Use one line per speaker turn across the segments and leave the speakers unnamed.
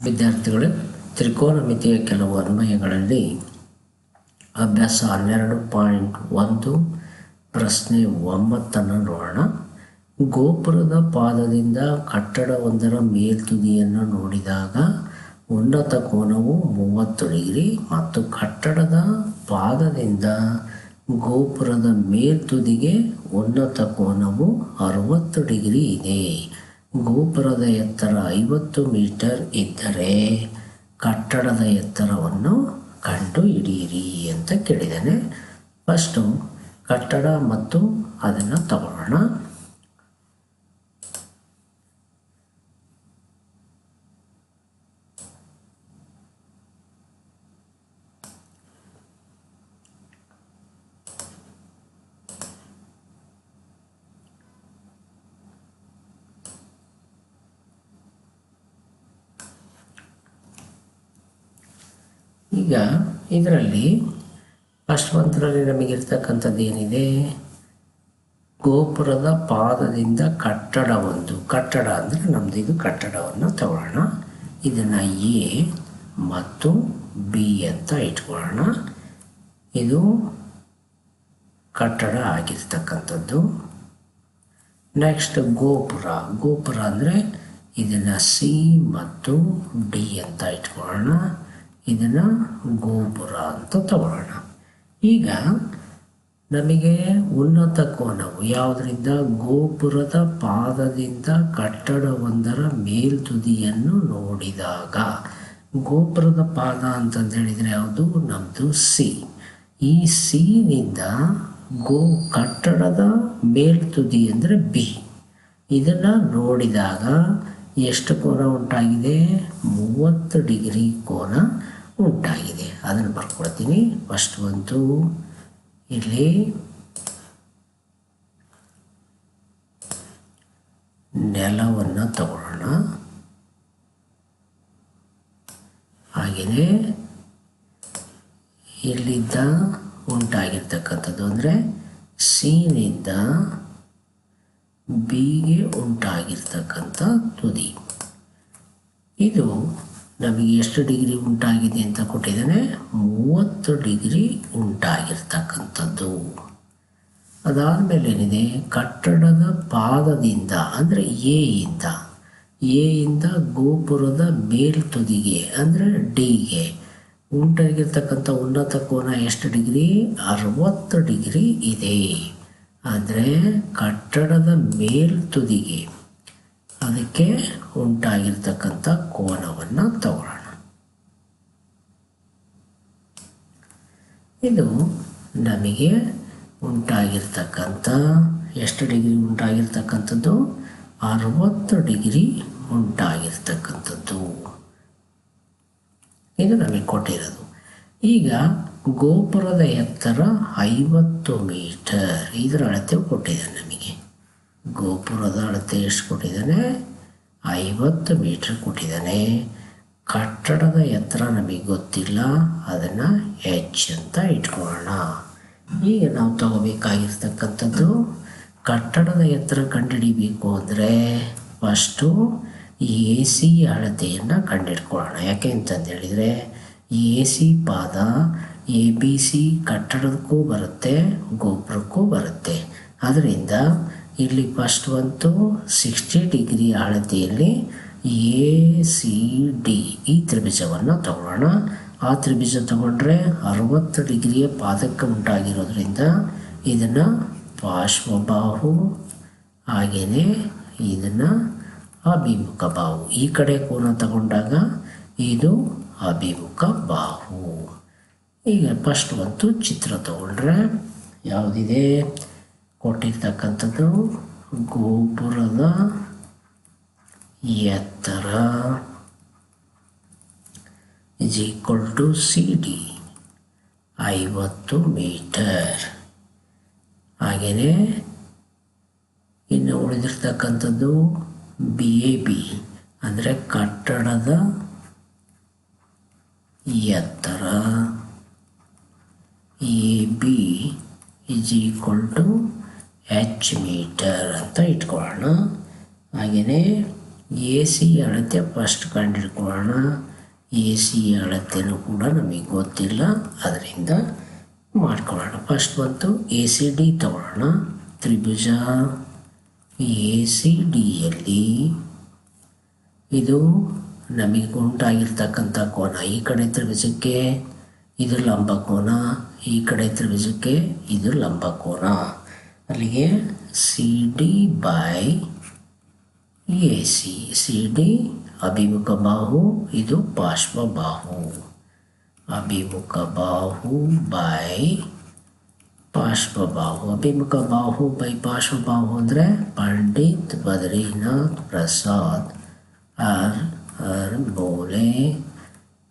ವಿದ್ಯಾರ್ಥಿಗಳೇ ತ್ರಿಕೋನಮಿತಿಯ ಕೆಲವು ಅನ್ವಯಗಳಲ್ಲಿ ಅಭ್ಯಾಸ ಹನ್ನೆರಡು ಪಾಯಿಂಟ್ ಒಂದು, ಪ್ರಶ್ನೆ ಒಂಬತ್ತನ್ನು ನೋಡೋಣ. ಗೋಪುರದ ಪಾದದಿಂದ ಕಟ್ಟಡವೊಂದರ ಮೇಲ್ತುದಿಯನ್ನು ನೋಡಿದಾಗ ಉನ್ನತ ಕೋನವು ಮೂವತ್ತು ಡಿಗ್ರಿ ಮತ್ತು ಕಟ್ಟಡದ ಪಾದದಿಂದ ಗೋಪುರದ ಮೇಲ್ತುದಿಗೆ ಉನ್ನತ ಕೋನವು ಅರವತ್ತು ಡಿಗ್ರಿ ಇದೆ. ಗೋಪುರದ ಎತ್ತರ ಐವತ್ತು ಮೀಟರ್ ಇದ್ದರೆ ಕಟ್ಟಡದ ಎತ್ತರವನ್ನು ಕಂಡು ಹಿಡಿಯಿರಿ ಅಂತ ಕೇಳಿದ್ದೇನೆ. ಫಸ್ಟು ಕಟ್ಟಡ ಮತ್ತು ಅದನ್ನು ತಗೊಳ್ಳೋಣ ಈಗ ಇದರಲ್ಲಿ ಫಸ್ಟ್ ಮಂತ್ರದಲ್ಲಿ ನಮಗಿರ್ತಕ್ಕಂಥದ್ದು ಏನಿದೆ? ಗೋಪುರದ ಪಾದದಿಂದ ಕಟ್ಟಡ ಒಂದು. ಕಟ್ಟಡ ಅಂದರೆ ನಮ್ಮದು ಇದು ಕಟ್ಟಡವನ್ನು ತಗೊಳ್ಳೋಣ. ಇದನ್ನು ಎ ಮತ್ತು ಬಿ ಅಂತ ಇಟ್ಕೊಳ್ಳೋಣ. ಇದು ಕಟ್ಟಡ ಆಗಿರ್ತಕ್ಕಂಥದ್ದು. ನೆಕ್ಸ್ಟ್ ಗೋಪುರ. ಗೋಪುರ ಅಂದರೆ ಇದನ್ನು ಸಿ ಮತ್ತು ಡಿ ಅಂತ ಇಟ್ಕೊಳ್ಳೋಣ. ಇದನ್ನು ಗೋಪುರ ಅಂತ ತಗೊಳ್ಳೋಣ. ಈಗ ನಮಗೆ ಉನ್ನತ ಕೋನವು ಯಾವುದರಿಂದ? ಗೋಪುರದ ಪಾದದಿಂದ ಕಟ್ಟಡವೊಂದರ ಮೇಲ್ತುದಿಯನ್ನು ನೋಡಿದಾಗ. ಗೋಪುರದ ಪಾದ ಅಂತಂದೇಳಿದರೆ ಯಾವುದು? ನಮ್ಮದು ಸಿ. ಈ ಸಿನಿಂದ ಗೋ ಕಟ್ಟಡದ ಮೇಲ್ತುದಿ ಅಂದರೆ ಬಿ. ಇದನ್ನು ನೋಡಿದಾಗ ಎಷ್ಟು ಕೋನ ಉಂಟಾಗಿದೆ? ಮೂವತ್ತು ಡಿಗ್ರಿ ಕೋನ ಉಂಟಾಗಿದೆ. ಅದನ್ನು ಬರ್ಕೊಡ್ತೀನಿ. ಫಸ್ಟ್ ಬಂತು ಇಲ್ಲಿ ನೆಲವನ್ನು ತಗೊಳ್ಳೋಣ. ಹಾಗೆಯೇ ಇಲ್ಲಿದ್ದ ಉಂಟಾಗಿರ್ತಕ್ಕಂಥದ್ದು ಅಂದರೆ ಸಿನಿಂದ ಬಿಗೆ ಉಂಟಾಗಿರ್ತಕ್ಕಂಥ ತುದಿ. ಇದು ನಮಗೆ ಎಷ್ಟು ಡಿಗ್ರಿ ಉಂಟಾಗಿದೆ ಅಂತ ಕೊಟ್ಟಿದ್ದಾನೆ, ಮೂವತ್ತು ಡಿಗ್ರಿ ಉಂಟಾಗಿರ್ತಕ್ಕಂಥದ್ದು. ಅದಾದಮೇಲೆ ಏನಿದೆ? ಕಟ್ಟಡದ ಪಾದದಿಂದ, ಅಂದರೆ ಎ ಇಂದ ಎ ಇಂದ ಗೋಪುರದ ಮೇಲ್ತುದಿಗೆ, ಅಂದರೆ ಡಿಗೆ, ಉಂಟಾಗಿರ್ತಕ್ಕಂಥ ಉನ್ನತ ಕೋನ ಎಷ್ಟು ಡಿಗ್ರಿ? ಅರವತ್ತು ಡಿಗ್ರಿ ಇದೆ. ಅಂದರೆ ಕಟ್ಟಡದ ಮೇಲ್ತುದಿಗೆ ಅದಕ್ಕೆ ಉಂಟಾಗಿರ್ತಕ್ಕಂಥ ಕೋನವನ್ನು ತಗೊಳ್ಳೋಣ ಇದು ನಮಗೆ ಉಂಟಾಗಿರ್ತಕ್ಕಂಥ, ಎಷ್ಟು ಡಿಗ್ರಿ ಉಂಟಾಗಿರ್ತಕ್ಕಂಥದ್ದು? ಅರವತ್ತು ಡಿಗ್ರಿ ಉಂಟಾಗಿರ್ತಕ್ಕಂಥದ್ದು. ಇದು ನಮಗೆ ಕೊಟ್ಟಿರೋದು. ಈಗ ಗೋಪುರದ ಎತ್ತರ ಐವತ್ತು ಮೀಟರ್ ಇದರ ಅಳತೆ ಕೊಟ್ಟಿದೆ ನಮಗೆ. ಗೋಪುರದ ಅಳತೆ ಎಷ್ಟು ಕೊಟ್ಟಿದ್ದಾನೆ? ಐವತ್ತು ಮೀಟರ್ ಕೊಟ್ಟಿದ್ದಾನೆ. ಕಟ್ಟಡದ ಎತ್ತರ ನಮಗೆ ಗೊತ್ತಿಲ್ಲ. ಅದನ್ನು ಎಚ್ ಅಂತ ಇಟ್ಕೊಳ್ಳೋಣ. ಈಗ ನಾವು ತಗೋಬೇಕಾಗಿರ್ತಕ್ಕಂಥದ್ದು, ಕಟ್ಟಡದ ಎತ್ತರ ಕಂಡುಹಿಡಿಬೇಕು ಅಂದರೆ ಫಸ್ಟು ಎ ಸಿ ಅಳತೆಯನ್ನು ಕಂಡುಹಿಡ್ಕೊಳ್ಳೋಣ ಯಾಕೆ ಅಂತಂದೇಳಿದರೆ ಈ ಎ ಸಿ ಪಾದ ಎ ಬಿ ಸಿ ಕಟ್ಟಡಕ್ಕೂ ಬರುತ್ತೆ, ಗೋಪುರಕ್ಕೂ ಬರುತ್ತೆ. ಅದರಿಂದ ಇಲ್ಲಿ ಫಸ್ಟ್ ಬಂತು ಸಿಕ್ಸ್ಟಿ ಡಿಗ್ರಿ ಅಳತೆಯಲ್ಲಿ ಎ ಸಿ ಡಿ ಈ ತ್ರಿಭುಜವನ್ನು ತಗೊಳ್ಳೋಣ. ಆ ತ್ರಿಭುಜ ತಗೊಂಡ್ರೆ ಅರವತ್ತು ಡಿಗ್ರಿಯ ಪಾದಕ್ಕೆ ಉಂಟಾಗಿರೋದ್ರಿಂದ ಇದನ್ನು ಪಾರ್ಶ್ವಬಾಹು, ಹಾಗೆಯೇ ಇದನ್ನು ಅಭಿಮುಖ ಬಾಹು. ಈ ಕಡೆ ಕೋನ ತಗೊಂಡಾಗ ಇದು ಅಭಿಮುಖ ಬಾಹು. ಈಗ ಫಸ್ಟ್ ಒಂದು ಚಿತ್ರ ತಗೊಂಡ್ರೆ ಯಾವುದಿದೆ? ಕೊಟ್ಟಿರ್ತಕ್ಕಂಥದ್ದು ಗೋಪುರದ ಎತ್ತರ. Is equal to C D ಐವತ್ತು ಮೀಟರ್. ಹಾಗೆಯೇ ಇನ್ನು ಉಳಿದಿರ್ತಕ್ಕಂಥದ್ದು ಬಿ ಎ ಬಿ ಅಂದರೆ ಕಟ್ಟಡದ ಎತ್ತರ. A B is equal to metre ಅಂತ ಇಟ್ಕೊಳ್ಳೋಣ. ಹಾಗೆಯೇ ಎ ಸಿ ಅಳತೆ ಫಸ್ಟ್ ಕಂಡಿಡ್ಕೊಳ್ಳೋಣ. ಎ ಸಿ ಅಳತೆನೂ ಕೂಡ ನಮಗೆ ಗೊತ್ತಿಲ್ಲ. ಅದರಿಂದ ಮಾಡ್ಕೊಳ್ಳೋಣ. ಫಸ್ಟ್ ಬಂತು ಎ ಸಿ ಡಿ ತಗೊಳ್ಳೋಣ. ತ್ರಿಭುಜ ಎ ಸಿ ಡಿಯಲ್ಲಿ ಇದು ನಮಗೆ ಉಂಟಾಗಿರ್ತಕ್ಕಂಥ ಕೋನ ಈ ಕಡೆ ತ್ರಿಭುಜಕ್ಕೆ ಇದು ಲಂಬ ಕೋನ, ಈ ಕಡೆ ತ್ರಿಭುಜಕ್ಕೆ ಇದು ಲಂಬ ಕೋನ ಅಲ್ಲಿಗೆ C D by A C C D ಅಭಿಮುಖ ಬಾಹು ಇದು ಪಾರ್ಶ್ವ ಬಾಹು ಅಭಿಮುಖ ಬಾಹು ಬೈ ಪಾರ್ಶ್ವ ಬಾಹು ಅಭಿಮುಖ ಬಾಹು ಬೈ ಪಾರ್ಶ್ವ ಬಾಹು ಅಂದರೆ ಪಂಡಿತ್ ಬದ್ರಿನಾಥ್ ಪ್ರಸಾದ್ ಆರ್ ಆರ್ ಬೋಲೆ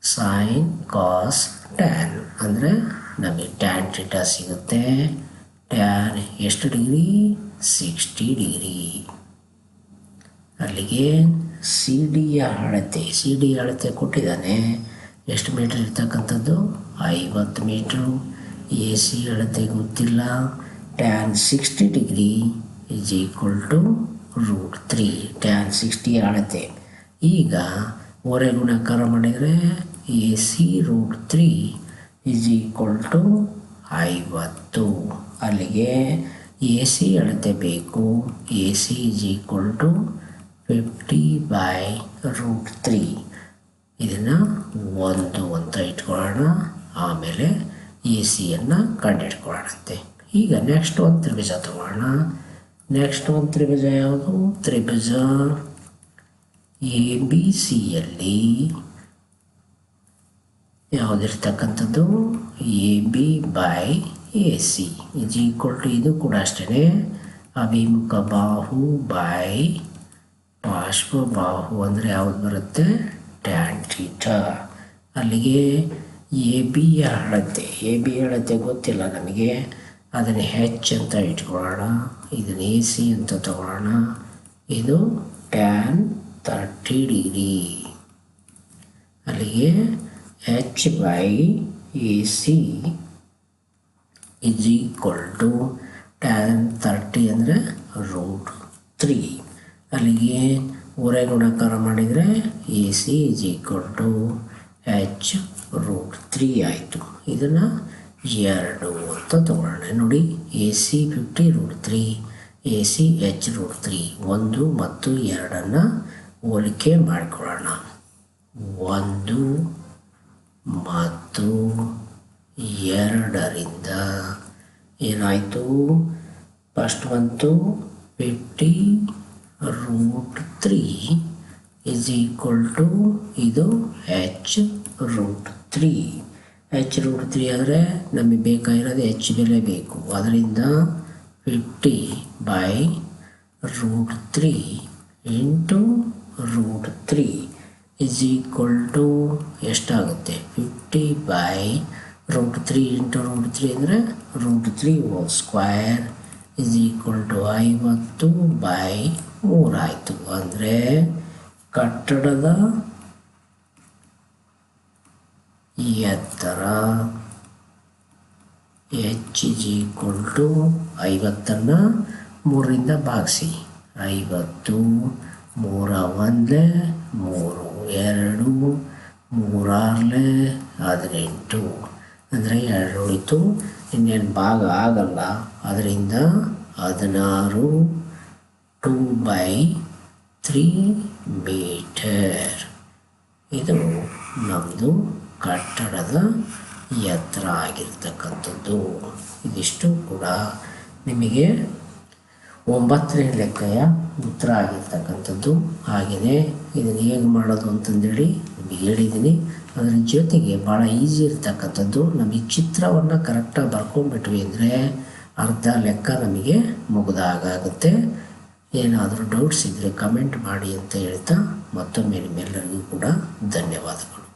ಸೈನ್ ಕಾಸ್ ಟ್ಯಾನ್ ಅಂದರೆ ನಮಗೆ ಟ್ಯಾನ್ ಟೀಟಾ ಸಿಗುತ್ತೆ ಟ್ಯಾನ್ ಎಷ್ಟು ಡಿಗ್ರಿ? Sixty degree. ಅಲ್ಲಿಗೆ ಸಿ ಡಿಯ ಅಳತೆ ಸಿ ಡಿ ಅಳತೆ ಕೊಟ್ಟಿದ್ದಾನೆ. ಎಷ್ಟು ಮೀಟ್ರ್ ಇರ್ತಕ್ಕಂಥದ್ದು? ಐವತ್ತು ಮೀಟ್ರು. ಎ ಸಿ ಅಳತೆ ಗೊತ್ತಿಲ್ಲ. Tan sixty degree is equal to root three tan sixty ಅಳತೆ. ಈಗ ಹೊರೆ ಗುಣಾಕಾರ ಮಾಡಿದರೆ A C root three is equal to ಐವತ್ತು. ಅಲ್ಲಿಗೆ ಎ ಸಿ ಅಳತೆ ಬೇಕು. A C is equal to fifty by root three ಇದನ್ನು ಒಂದು ಅಂತ ಇಟ್ಕೊಳ್ಳೋಣ. ಆಮೇಲೆ ಎ ಸಿಯನ್ನು ಕಂಡಿಡ್ಕೊಳ್ಳೋಣಂತೆ ಈಗ ನೆಕ್ಸ್ಟ್ ಒಂದು ತ್ರಿಭುಜ ತಗೊಳ್ಳೋಣ ನೆಕ್ಸ್ಟ್ ಒಂದು ತ್ರಿಭುಜ ಯಾವುದು? ತ್ರಿಭುಜ ಎ ಬಿ ಸಿಯಲ್ಲಿ ಯಾವುದಿರ್ತಕ್ಕಂಥದ್ದು? A B by A C is equal to ಇದು ಕೂಡ ಅಷ್ಟೇ ಅಭಿಮುಖ ಬಾಹು ಬೈ ಪಾರ್ಶ್ವ ಬಾಹು ಅಂದರೆ ಯಾವುದು ಬರುತ್ತೆ? ಟ್ಯಾನ್ ಟೀಟ ಅಲ್ಲಿಗೆ ಎ ಬಿ ಅಳತೆ ಎ ಬಿ ಅಳತೆ ಗೊತ್ತಿಲ್ಲ ನಮಗೆ. ಅದನ್ನು ಹೆಚ್ ಅಂತ ಇಟ್ಕೊಳ್ಳೋಣ. ಇದನ್ನು ಎ ಸಿ ಅಂತ ತಗೊಳ್ಳೋಣ. ಇದು ಟ್ಯಾನ್ ತರ್ಟಿ ಡಿಗ್ರಿ ಅಲ್ಲಿಗೆ H by A C. Is equal to tan thirty ಅಂದರೆ ರೂಟ್ ತ್ರೀ ಅಲ್ಲಿಗೆ ಊರೇ ಗುಣಾಕಾರ ಮಾಡಿದರೆ A C is equal to H root three ಆಯಿತು. ಇದನ್ನು ಎರಡು ಅಂತ ತಗೊಳ್ಳೋಣ. ನೋಡಿ A C fifty root three A C H root three ಒಂದು ಮತ್ತು ಎರಡನ್ನು ಹೋಲಿಕೆ ಮಾಡಿಕೊಳ್ಳೋಣ. ಒಂದು ಮತ್ತು ಎರಡರಿಂದ ಏನಾಯಿತು? ಫಸ್ಟ್ ಬಂತು fifty root three is equal to ಇದು H root three H root three ಅಂದರೆ ನಮಗೆ ಬೇಕಾಗಿರೋದು ಎಚ್ ಬೆಲೆ ಬೇಕು. ಅದರಿಂದ fifty by root three into root three is equal to ಎಷ್ಟಾಗುತ್ತೆ? Fifty by root three into root three ಅಂದರೆ root three whole square is equal to ಐವತ್ತು by ಮೂರಾಯಿತು ಅಂದರೆ ಕಟ್ಟಡದ ಎತ್ತರ ಎಚ್ ಇಸ್ ಈಕ್ವಲ್ ಟು ಐವತ್ತನ್ನು ಮೂರರಿಂದ ಭಾಗಿಸಿ. ಐವತ್ತು ಮೂರ ಒಂದೇ ಮೂರು. ಎರಡು ಮೂರಾರಲೆ ಹದಿನೆಂಟು. ಅಂದರೆ ಎರಡು ಉಳಿತು ಇನ್ನೇನು ಭಾಗ ಆಗಲ್ಲ. ಅದರಿಂದ ಹದಿನಾರು ಟೂ ಬೈ ತ್ರೀ ಮೀಟರ್. ಇದು ನಮ್ಮದು ಕಟ್ಟಡದ ಎತ್ತರ ಆಗಿರ್ತಕ್ಕಂಥದ್ದು. ಇದಿಷ್ಟು ಕೂಡ ನಿಮಗೆ ಒಂಬತ್ತನೇ ಲೆಕ್ಕೆಯ ಉತ್ತರ ಆಗಿರ್ತಕ್ಕಂಥದ್ದು ಹಾಗೆಯೇ ಇದನ್ನು ಹೇಗೆ ಮಾಡೋದು ಅಂತಂದೇಳಿ ನಿಮಗೆ ಹೇಳಿದ್ದೀನಿ. ಅದರ ಜೊತೆಗೆ ಭಾಳ ಈಸಿ ಇರ್ತಕ್ಕಂಥದ್ದು ನಮಗೆ ಚಿತ್ರವನ್ನು ಕರೆಕ್ಟಾಗಿ ಬರ್ಕೊಂಡ್ಬಿಟ್ವಿ ಅಂದರೆ ಅರ್ಧ ಲೆಕ್ಕ ನಮಗೆ ಮುಗಿದಾಗುತ್ತೆ ಏನಾದರೂ ಡೌಟ್ಸ್ ಇದ್ದರೆ ಕಮೆಂಟ್ ಮಾಡಿ ಅಂತ ಹೇಳ್ತಾ ಮತ್ತೊಮ್ಮೆ ನಿಮ್ಮೆಲ್ಲರಿಗೂ ಕೂಡ ಧನ್ಯವಾದಗಳು.